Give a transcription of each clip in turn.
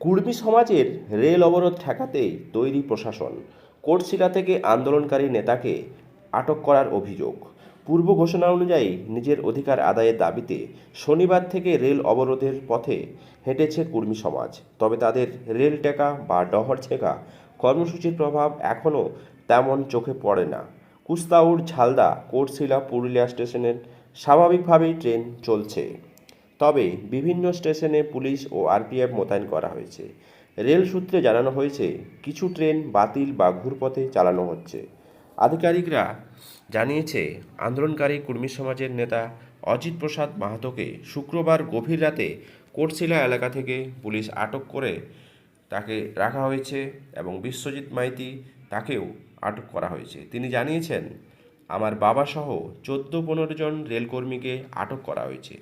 কুর্মী সমাজের রেল অবরোধ ঠেকাতে তৈরি প্রশাসন। কোটশিলা থেকে আন্দোলনকারী নেতাকে আটক করার অভিযোগ। পূর্ব ঘোষণা অনুযায়ী নিজের অধিকার আদায়ের দাবিতে শনিবার থেকে রেল অবরোধের পথে হেঁটেছে কুর্মী সমাজ। তবে তাদের রেল টেকা বা ডহর ছেঁকা কর্মসূচির প্রভাব এখনও তেমন চোখে পড়ে না। কুস্তাউর ঝালদা, কোটশিলা, পুরুলিয়া স্টেশনের স্বাভাবিকভাবেই ট্রেন চলছে। তবে বিভিন্ন স্টেশনে পুলিশ ও আরপিএফ মোতায়েন করা হয়েছে। রেল সূত্রে জানানো হয়েছে, কিছু ট্রেন বাতিল বা ঘুরপথে চালানো হচ্ছে। আধিকারিকরা জানিয়েছে, আন্দোলনকারী কর্মী সমাজের নেতা অজিত প্রসাদ মাহাতোকে শুক্রবার গভীর রাতে কোটশিলা এলাকা থেকে পুলিশ আটক করে তাকে রাখা হয়েছে এবং বিশ্বজিৎ মাইতি তাকেও আটক করা হয়েছে। তিনি জানিয়েছেন আমার বাবাসহ চোদ্দ পনেরো জন রেলকর্মীকে আটক করা হয়েছে।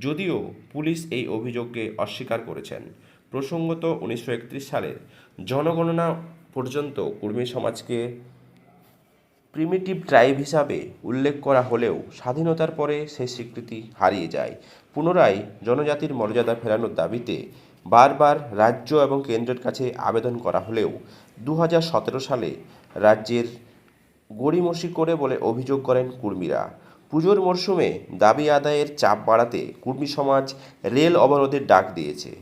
যদিও পুলিশ এই অভিযোগকে অস্বীকার করেছেন। প্রসঙ্গত উনিশশো একত্রিশ সালের জনগণনা পর্যন্ত কর্মী সমাজকে প্রিমিটিভ ট্রাইব হিসাবে উল্লেখ করা হলেও স্বাধীনতার পরে সেই স্বীকৃতি হারিয়ে যায়। পুনরায় জনজাতির মর্যাদা ফেরানোর দাবিতে বারবার রাজ্য এবং কেন্দ্রের কাছে আবেদন করা হলেও দু হাজার সতেরো সালে রাজ্যের গড়িমসি করে বলে অভিযোগ করেন কুর্মীরা। পুজোর মরশুমে দাবি আদায়ের চাপ বাড়াতে কুর্মী সমাজ রেল অবরোধের ডাক দিয়েছে।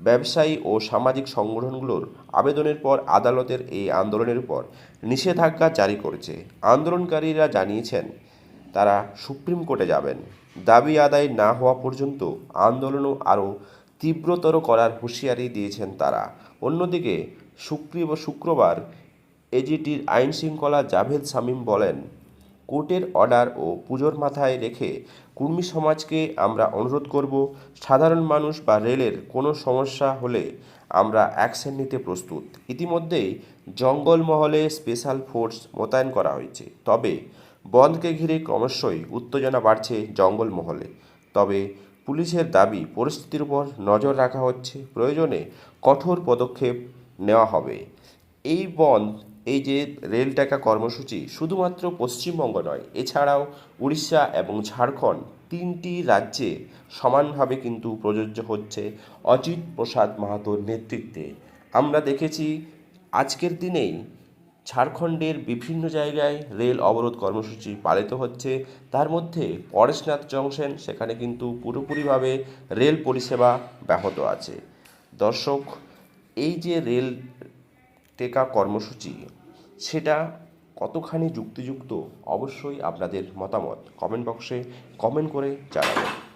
ব্যবসায়ী ও সামাজিক সংগঠনগুলোর আবেদনের পর আদালতের এই আন্দোলনের উপর নিষেধাজ্ঞা জারি করেছে। আন্দোলনকারীরা জানিয়েছেন, তারা সুপ্রিম কোর্টে যাবেন। দাবি আদায় না হওয়া পর্যন্ত আন্দোলনও আরও তীব্রতর করার হুঁশিয়ারি দিয়েছেন তারা। অন্যদিকে শুক্রব শুক্রবার এজিটির আইন শৃঙ্খলা জাভেদ শামীম বলেন, কোর্টের অর্ডার ও পুজোর মাথায় রেখে কুর্মী সমাজকে আমরা অনুরোধ করব, সাধারণ মানুষ বা রেলের কোনো সমস্যা হলে আমরা অ্যাকশন নিতে প্রস্তুত। ইতিমধ্যেই জঙ্গলমহলে স্পেশাল ফোর্স মোতায়েন করা হয়েছে। তবে বন্ধকে ঘিরে ক্রমশই উত্তেজনা বাড়ছে জঙ্গলমহলে। তবে পুলিশের দাবি, পরিস্থিতির উপর নজর রাখা হচ্ছে। প্রয়োজনে কঠোর পদক্ষেপ নেওয়া হবে। এই বন্ধ এই যে রেল টাকা কর্মসূচি শুধুমাত্র পশ্চিমবঙ্গ নয়, এছাড়াও উড়িষ্যা এবং ঝাড়খণ্ড তিনটি রাজ্যে সমানভাবে কিন্তু প্রযোজ্য হচ্ছে অজিত প্রসাদ মাহাতোর নেতৃত্বে। আমরা দেখেছি আজকের দিনেই ঝাড়খণ্ডের বিভিন্ন জায়গায় রেল অবরোধ কর্মসূচি পালিত হচ্ছে। তার মধ্যে পরেশনাথ জংশন, সেখানে কিন্তু পুরোপুরিভাবে রেল পরিষেবা ব্যাহত আছে। দর্শক, এই যে রেল টেকা কর্মসূচি সেটা কতখানি যুক্তিযুক্ত? অবশ্যই আপনাদের মতামত কমেন্ট বক্সে কমেন্ট করে জানাবেন।